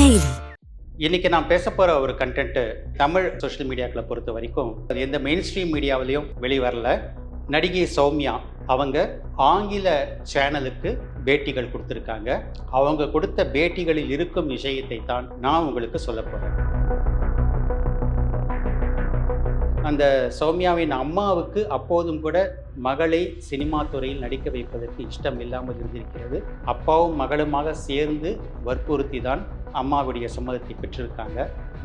Daily இன்னைக்கு நான் பேச போகிற ஒரு கண்டென்ட்டு தமிழ் சோஷியல் மீடியாக்களை பொறுத்த வரைக்கும் அது எந்த மெயின் ஸ்ட்ரீம் மீடியாவிலையும் வெளிவரல. நடிகை சௌமியா அவங்க ஆங்கில சேனலுக்கு பேட்டிகள் கொடுத்துருக்காங்க. அவங்க கொடுத்த பேட்டிகளில் இருக்கும் விஷயத்தை தான் நான் உங்களுக்கு சொல்ல போகிறேன் அந்த சௌமியாவின் அம்மாவுக்கு அப்போதும் கூட மகளை சினிமா துறையில் நடிக்க வைப்பதற்கு இஷ்டம் இல்லாமல் இருந்திருக்கிறது. அப்பாவும் மகளுமாக சேர்ந்து வற்புறுத்தி தான் அம்மாவுடைய சம்மதத்தை பெற்றிருக்காங்க.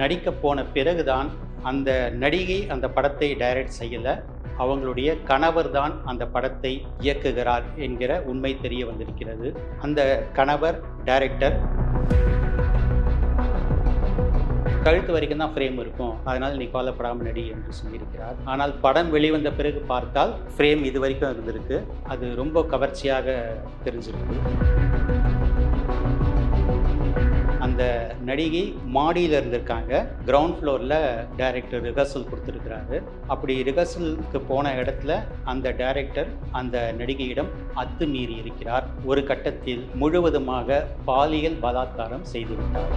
நடிக்க போன பிறகுதான் அந்த நடிகை அந்த படத்தை டைரக்ட் செய்யலை. அவங்களுடைய கணவர் தான் அந்த படத்தை இயக்குகிறார் என்கிற உண்மை தெரிய வந்திருக்கிறது. அந்த கணவர் டைரக்டர். கழுத்து வரைக்கும் தான் ஃப்ரேம் இருக்கும். அதனால் நீ கவலைப்படாமல் நடி என்று சொல்லியிருக்கிறார். ஆனால் படம் வெளிவந்த பிறகு பார்த்தால் ஃப்ரேம் இது வரைக்கும் இருந்திருக்கு. அது ரொம்ப கவர்ச்சியாக தெரிஞ்சிருக்கு. அந்த நடிகை மாடியில் இருந்திருக்காங்க. கிரவுண்ட் ஃப்ளோரில் டைரக்டர் ரிஹர்சல் கொடுத்துருக்கிறாரு. அப்படி ரிஹர்சலுக்கு போன இடத்துல அந்த டைரக்டர் அந்த நடிகையிடம் அத்துமீறி இருக்கிறார். ஒரு கட்டத்தில் முழுவதுமாக பாலியல் பலாத்காரம் செய்துவிட்டார்.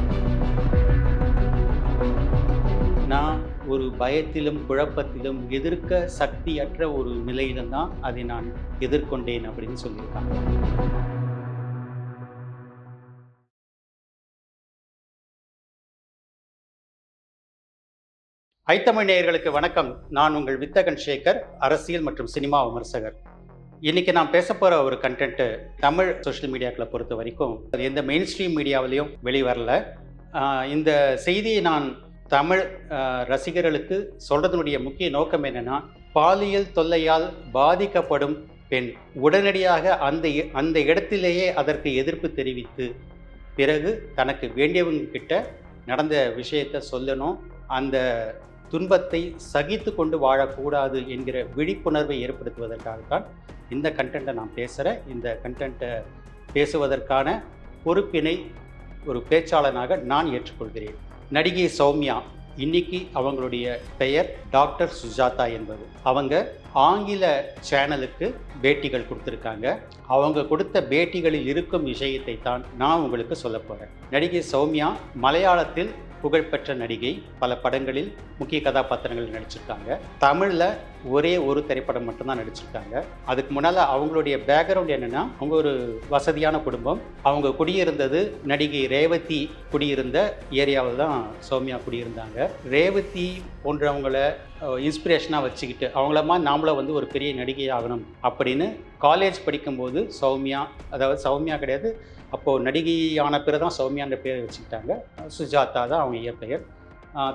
நான் ஒரு பயத்திலும் குழப்பத்திலும் எதிர்க்க சக்தியற்ற ஒரு நிலையிலும் தான் அதை நான் எதிர்கொண்டேன் அப்படின்னு சொல்லியிருக்காங்க. ஐத்தமிழ் நேயர்களுக்கு வணக்கம். நான் உங்கள் வித்தகன் சேகர் அரசியல் மற்றும் சினிமா விமர்சகர். இன்னைக்கு நான் பேச போகிற ஒரு கண்டென்ட்டு தமிழ் சோஷியல் மீடியாக்களை பொறுத்த வரைக்கும் அது எந்த மெயின் ஸ்ட்ரீம் மீடியாவிலையும் வெளிவரல. இந்த செய்தியை நான் தமிழ் ரசிகர்களுக்கு சொல்கிறதுனுடைய முக்கிய நோக்கம் என்னென்னா பாலியல் தொல்லையால் பாதிக்கப்படும் பெண் உடனடியாக அந்த அந்த இடத்திலேயே அதற்கு எதிர்ப்பு தெரிவித்து பிறகு தனக்கு வேண்டியவங்க கிட்ட நடந்த விஷயத்தை சொல்லணும். அந்த துன்பத்தை சகித்து கொண்டு வாழக்கூடாது என்கிற விழிப்புணர்வை ஏற்படுத்துவதற்காகத்தான் இந்த கண்டென்ட்டை நான் பேசுகிறேன் இந்த கண்டென்ட்டை பேசுவதற்கான பொறுப்பினை ஒரு பேச்சாளனாக நான் ஏற்றுக்கொள்கிறேன். நடிகை சௌமியா இன்னைக்கு அவங்களுடைய பெயர் டாக்டர் சுஜாதா என்பது அவங்க ஆங்கில சேனலுக்கு பேட்டிகள் கொடுத்துருக்காங்க. அவங்க கொடுத்த பேட்டிகளில் இருக்கும் விஷயத்தை தான் நான் உங்களுக்கு சொல்ல போகிறேன் நடிகை சௌமியா மலையாளத்தில் புகழ்பெற்ற நடிகை பல படங்களில் முக்கிய கதாபாத்திரங்கள் நடிச்சிருக்காங்க. தமிழில் ஒரே ஒரு திரைப்படம் மட்டும்தான் நடிச்சிருக்காங்க. அதுக்கு முன்னால் அவங்களுடைய பேக்ரவுண்ட் என்னென்னா அவங்க ஒரு வசதியான குடும்பம். அவங்க குடியிருந்தது நடிகை ரேவதி குடியிருந்த ஏரியாவில் தான் சௌமியா குடியிருந்தாங்க. ரேவதி போன்றவங்களை இன்ஸ்பிரேஷனாக வச்சுக்கிட்டு அவங்களமா நாமளும் வந்து ஒரு பெரிய நடிகை ஆகணும் அப்படின்னு காலேஜ் படிக்கும்போது சௌமியா அதாவது சௌமியா கிடையாது அப்போது நடிகையான பேர் தான் சௌமியான்ற பேரை வச்சுக்கிட்டாங்க. சுஜாதா தான் அவங்க இயற்பெயர்.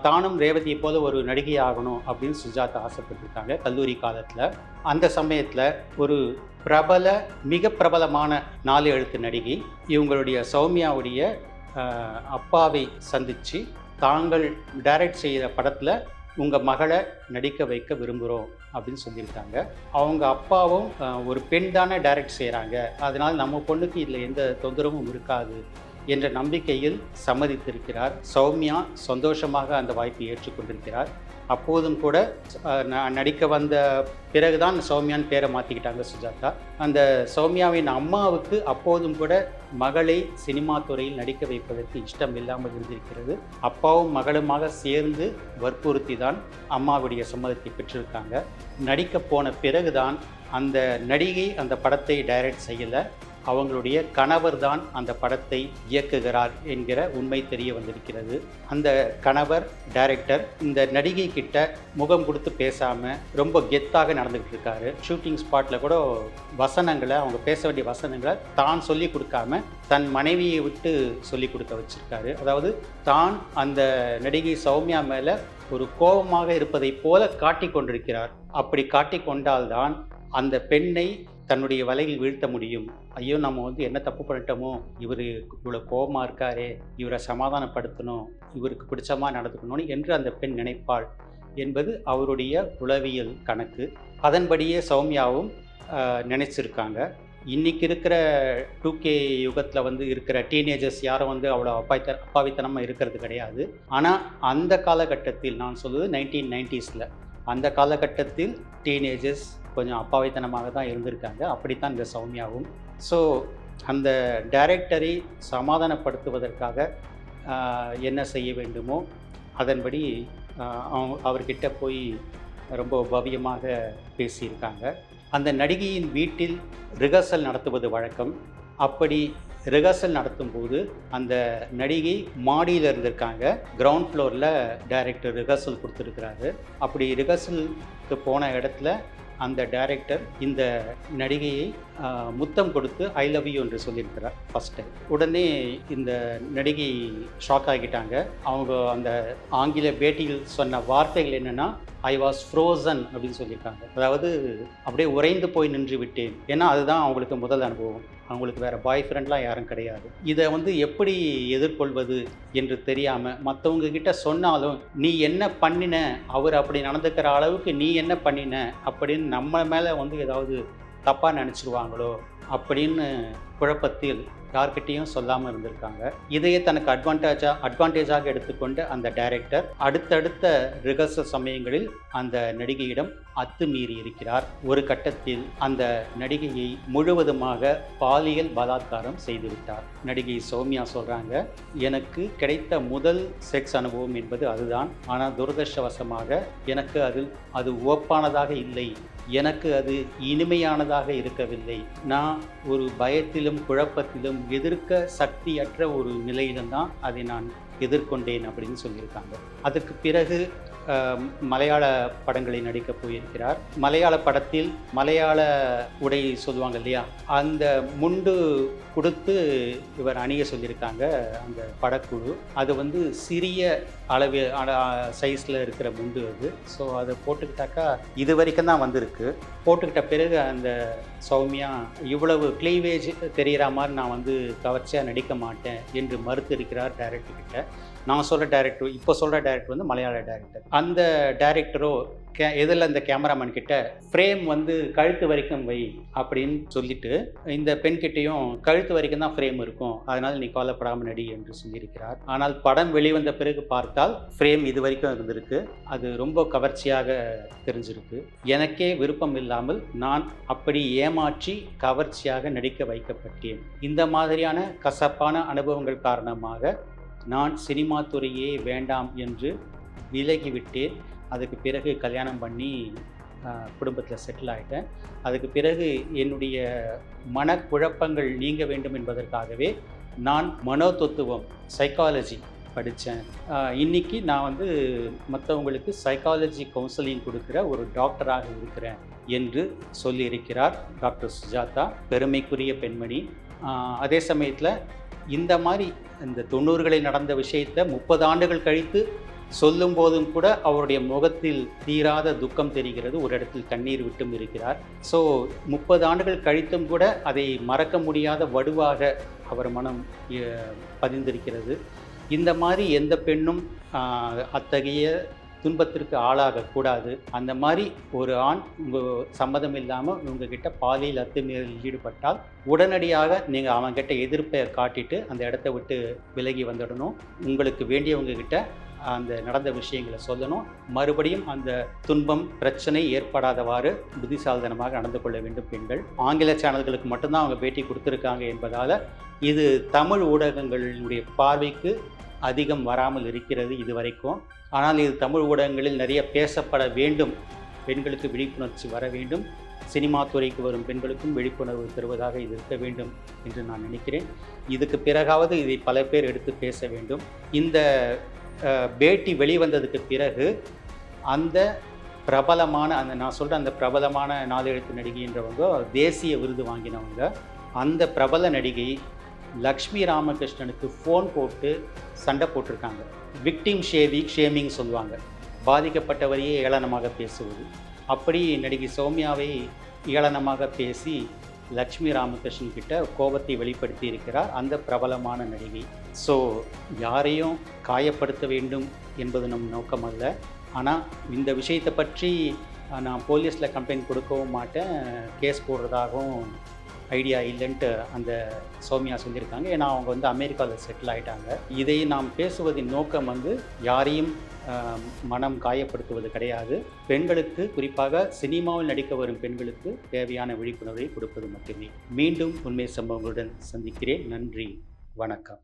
தானும் ரேவதியை போல ஒரு நடிகை ஆகணும் அப்படின்னு சுஜாதா ஆசைப்பட்டிருக்காங்க கல்லூரி காலத்தில். அந்த சமயத்தில் ஒரு பிரபல மிக பிரபலமான நாலு எழுத்து நடிகை இவங்களுடைய சௌமியாவுடைய அப்பாவை சந்தித்து தாங்கள் டைரக்ட் செய்கிற படத்தில் உங்கள் மகளை நடிக்க வைக்க விரும்புகிறோம் அப்படின்னு சொல்லியிருக்காங்க. அவங்க அப்பாவும் ஒரு பெண் தானே டைரக்ட் செய்கிறாங்க அதனால் நம்ம பொண்ணுக்கு இதில் எந்த தொந்தரவும் இருக்காது. என்ற நம்பிக்கையில் சம்மதித்திருக்கிறார். சௌமியா சந்தோஷமாக அந்த வாய்ப்பை ஏற்றுக்கொண்டிருக்கிறார். அப்போதும் கூட நடிக்க வந்த பிறகுதான் சௌமியான்னு பேரை மாற்றிக்கிட்டாங்க சுஜாதா. அந்த சௌமியாவின் அம்மாவுக்கு அப்போதும் கூட மகளை சினிமா துறையில் நடிக்க வைப்பதற்கு இஷ்டம் இல்லாமல் இருந்திருக்கிறது. அப்பாவும் மகளுமாக சேர்ந்து வற்புறுத்தி தான் அம்மாவுடைய சம்மதத்தை பெற்றிருக்காங்க. நடிக்க போன பிறகுதான் அந்த நடிகை அந்த படத்தை டைரக்ட் செய்யலை. அவங்களுடைய கணவர் தான் அந்த படத்தை இயக்குகிறார் என்கிற உண்மை தெரிய வந்திருக்கிறது. அந்த கணவர் டைரக்டர் இந்த நடிகை கிட்ட முகம் கொடுத்து பேசாம ரொம்ப கெத்தாக நடந்துகிட்டு இருக்காரு. ஷூட்டிங் ஸ்பாட்ல கூட வசனங்களை அவங்க பேச வேண்டிய வசனங்களை தான் சொல்லி கொடுக்காம தன் மனைவியை விட்டு சொல்லி கொடுக்க வச்சிருக்காரு. அதாவது தான் அந்த நடிகை சௌமியா மேல ஒரு கோபமாக இருப்பதை போல காட்டிக் கொண்டிருக்கிறார். அப்படி காட்டிக் கொண்டால்தான் அந்த பெண்ணை தன்னுடைய வலையில் வீழ்த்த முடியும். ஐயோ நம்ம வந்து என்ன தப்பு பண்ணிட்டோமோ? இவர் இவ்வளோ கோபமாக இருக்காரே. இவரை சமாதானப்படுத்தணும். இவருக்கு பிடிச்சமாக நடந்துக்கணும்னு என்று அந்த பெண் நினைப்பாள். என்பது அவருடைய உளவியல் கணக்கு. அதன்படியே சௌமியாவும் நினைச்சிருக்காங்க. இன்னைக்கு இருக்கிற டூ கே யுகத்தில் வந்து இருக்கிற டீனேஜர்ஸ் யாரும் வந்து அவ்வளோ அப்பாய்த்த அப்பாவித்தனமாக இருக்கிறது கிடையாது. ஆனால் அந்த காலகட்டத்தில் நான் சொல்வது நைன்டீன் நைன்டிஸில். அந்த காலகட்டத்தில் டீனேஜர்ஸ் கொஞ்சம் அப்பாவித்தனமாக தான் இருந்திருக்காங்க. அப்படித்தான் இந்த சௌமியாவும். ஸோ அந்த டைரக்டரை சமாதானப்படுத்துவதற்காக என்ன செய்ய வேண்டுமோ அதன்படி அவங்க அவர்கிட்ட போய் ரொம்ப பவ்யமாக பேசியிருக்காங்க. அந்த நடிகையின் வீட்டில் ரிஹர்சல் நடத்துவது வழக்கம். அப்படி ரிஹர்சல் நடத்தும்போது அந்த நடிகை மாடியில் இருந்திருக்காங்க. கிரவுண்ட் ஃப்ளோரில் டைரக்டர் ரிஹர்சல் கொடுத்துருக்குறாரு. அப்படி ரிஹர்சலுக்கு போன இடத்துல அந்த டைரக்டர் இந்த நடிகையை முத்தம் கொடுத்து ஐ லவ் யூ என்று சொல்லியிருக்கிறார் ஃபர்ஸ்ட் டைம் உடனே இந்த நடிகை ஷாக் ஆகிட்டாங்க. அவங்க அந்த ஆங்கில பேட்டியில் சொன்ன வார்த்தைகள் என்னென்னா ஐ வாஸ் ஃப்ரோசன் அப்படின்னு சொல்லியிருக்காங்க. அதாவது அப்படியே உறைந்து போய் நின்று விட்டேன். ஏன்னா அதுதான் அவங்களுக்கு முதல் அனுபவம். அவங்களுக்கு வேறு பாய் ஃப்ரெண்ட்லாம் யாரும் கிடையாது. இதை வந்து எப்படி எதிர்கொள்வது என்று தெரியாமல் மற்றவங்க கிட்ட சொன்னாலும் நீ என்ன பண்ணின? அவர் அப்படி நடந்துக்கிற அளவுக்கு நீ என்ன பண்ணின? அப்படின்னு நம்ம மேலே வந்து ஏதாவது தப்பாக நினச்சிருவாங்களோ? அப்படின்னு குழப்பத்தில் யார்கிட்டேயும் சொல்லாமல் இருந்திருக்காங்க. இதையே தனக்கு அட்வான்டேஜாக அட்வான்டேஜாக எடுத்துக்கொண்ட அந்த டைரக்டர் அடுத்தடுத்த ரிஹர்சல் சமயங்களில் அந்த நடிகையிடம் அத்துமீறி இருக்கிறார். ஒரு கட்டத்தில் அந்த நடிகையை முழுவதுமாக பாலியல் பலாத்காரம் செய்துவிட்டார். நடிகை சௌமியா சொல்கிறாங்க எனக்கு கிடைத்த முதல் செக்ஸ் அனுபவம் என்பது அதுதான். ஆனால் துரதிருஷ்டவசமாக எனக்கு அதில் அது ஓப்பானதாக இல்லை. எனக்கு அது இனிமையானதாக இருக்கவில்லை. நான் ஒரு பயத்திலும் குழப்பத்திலும் எதிர்க்க சக்தியற்ற ஒரு நிலையிலும் தான் அதை நான் எதிர்கொண்டேன் அப்படின்னு சொல்லியிருக்காங்க. அதுக்கு பிறகு மலையாள படங்களில் நடிக்க போயிருக்கிறார். மலையாள படத்தில் மலையாள உடை சொல்லுவாங்க இல்லையா? அந்த முண்டு கொடுத்து இவர் அணிய சொல்லியிருக்காங்க அந்த படக்குழு. அது வந்து சிறிய அளவு சைஸில் இருக்கிற முண்டு அது. ஸோ அதை போட்டுக்கிட்டாக்கா இது வரைக்கும் தான் வந்திருக்கு. போட்டுக்கிட்ட பிறகு அந்த சௌமியா இவ்வளவு க்ளீவேஜ் தெரிகிற மாதிரி நான் வந்து கவர்ச்சியாக நடிக்க மாட்டேன் என்று மறுத்து இருக்கிறார் டைரக்டர் கிட்ட. நான் சொல்கிற டைரக்டர் இப்போ சொல்கிற டைரக்டர் வந்து மலையாள டேரக்டர் அந்த டைரக்டரோ கே எதில் இந்த கேமராமேன் கிட்ட ஃப்ரேம் வந்து கழுத்து வரைக்கும் வை அப்படின்னு சொல்லிட்டு இந்த பெண்கிட்டையும் கழுத்து வரைக்கும் தான் ஃப்ரேம் இருக்கும். அதனால் நீ கவலைப்படாமல் நடி என்று சொல்லியிருக்கிறார். ஆனால் படம் வெளிவந்த பிறகு பார்த்தால் ஃப்ரேம் இது வரைக்கும் இருந்திருக்கு. அது ரொம்ப கவர்ச்சியாக தெரிஞ்சிருக்கு. எனக்கே விருப்பம் இல்லாமல் நான் அப்படி ஏமாற்றி கவர்ச்சியாக நடிக்க வைக்கப்பட்டேன். இந்த மாதிரியான கசப்பான அனுபவங்கள் காரணமாக நான் சினிமா துறையே வேண்டாம் என்று விலகிவிட்டேன். அதுக்கு பிறகு கல்யாணம் பண்ணி குடும்பத்தில் செட்டில் ஆகிட்டேன் அதுக்கு பிறகு என்னுடைய மனக்குழப்பங்கள் நீங்க வேண்டும் என்பதற்காகவே நான் மனோதத்துவம் சைக்காலஜி படித்தேன் இன்னைக்கு நான் வந்து மற்றவங்களுக்கு சைக்காலஜி கவுன்சிலிங் கொடுக்குற ஒரு டாக்டராக இருக்கிறேன் என்று சொல்லியிருக்கிறார் டாக்டர் சுஜாதா. பெருமைக்குரிய பெண்மணி. அதே சமயத்தில் இந்த மாதிரி இந்த தொண்ணூறுகளில் நடந்த விஷயத்தை முப்பது ஆண்டுகள் கழித்து சொல்லும் போதும் கூட அவருடைய முகத்தில் தீராத துக்கம் தெரிகிறது. ஒரு இடத்தில் கண்ணீர் விட்டும் இருக்கிறார். ஸோ முப்பது ஆண்டுகள் கழித்தும் கூட அதை மறக்க முடியாத வடுவாக அவர் மனம் பதிந்திருக்கிறது. இந்த மாதிரி எந்த பெண்ணும் அத்தகைய துன்பத்திற்கு ஆளாகக்கூடாது அந்த மாதிரி ஒரு ஆண் உங்கள் சம்மதம் இல்லாமல் உங்ககிட்ட பாலியல் அத்துமீறலில் ஈடுபட்டால் உடனடியாக நீங்கள் அவன்கிட்ட எதிர்ப்பை காட்டிட்டு அந்த இடத்த விட்டு விலகி வந்துடணும். உங்களுக்கு வேண்டியவங்க கிட்ட அந்த நடந்த விஷயங்களை சொல்லணும். மறுபடியும் அந்த துன்பம் பிரச்சனை ஏற்படாதவாறு புத்திசாலித்தனமாக நடந்து கொள்ள வேண்டும் பெண்கள். ஆங்கில சேனல்களுக்கு மட்டும்தான் அவங்க பேட்டி கொடுத்துருக்காங்க என்பதால் இது தமிழ் ஊடகங்களுடைய பார்வைக்கு அதிகம் வராமல் இருக்கிறது இது வரைக்கும் ஆனால் இது தமிழ் ஊடகங்களில் நிறைய பேசப்பட வேண்டும். பெண்களுக்கு விழிப்புணர்ச்சி வர வேண்டும். சினிமா துறைக்கு வரும் பெண்களுக்கும் விழிப்புணர்வு தருவதாக இது இருக்க வேண்டும் என்று நான் நினைக்கிறேன். இதுக்கு பிறகாவது இதை பல பேர் எடுத்து பேச வேண்டும். இந்த பேட்டி வெளிவந்ததுக்கு பிறகு அந்த பிரபலமான அந்த நான் சொல்கிற அந்த பிரபலமான நாளெழுத்து நடிகைன்றவங்க தேசிய விருது வாங்கினவங்க அந்த பிரபல நடிகை லக்ஷ்மி ராமகிருஷ்ணனுக்கு ஃபோன் போட்டு சண்டை போட்டிருக்காங்க. விக்டிம் ஷேவி ஷேமிங் சொல்லுவாங்க. பாதிக்கப்பட்டவரையே ஏளனமாக பேசுவது. அப்படி நடிகை சௌமியாவை ஏளனமாக பேசி லக்ஷ்மி ராமகிருஷ்ணன் கிட்ட கோபத்தை வெளிப்படுத்தி இருக்கிறார் அந்த பிரபலமான நடிகை. ஸோ யாரையும் காயப்படுத்த வேண்டும் என்பது நம் நோக்கம் அல்ல ஆனால் இந்த விஷயத்தை பற்றி நான் போலீஸில் கம்ப்ளைண்ட் கொடுக்கவும் மாட்டேன். கேஸ் போடுறதாகவும் ஐடியா இல்லைன்ட்டு அந்த சௌமியா சொல்லியிருக்காங்க. ஏன்னா அவங்க வந்து அமெரிக்காவில் செட்டில் ஆகிட்டாங்க இதை நாம் பேசுவதின் நோக்கம் வந்து யாரையும் மனம் காயப்படுத்துவது கிடையாது. பெண்களுக்கு குறிப்பாக சினிமாவில் நடிக்க வரும் பெண்களுக்கு தேவையான விழிப்புணர்வை கொடுப்பது மட்டுமே. மீண்டும் உண்மை சம்பவங்களுடன் சந்திக்கிறேன். நன்றி. வணக்கம்.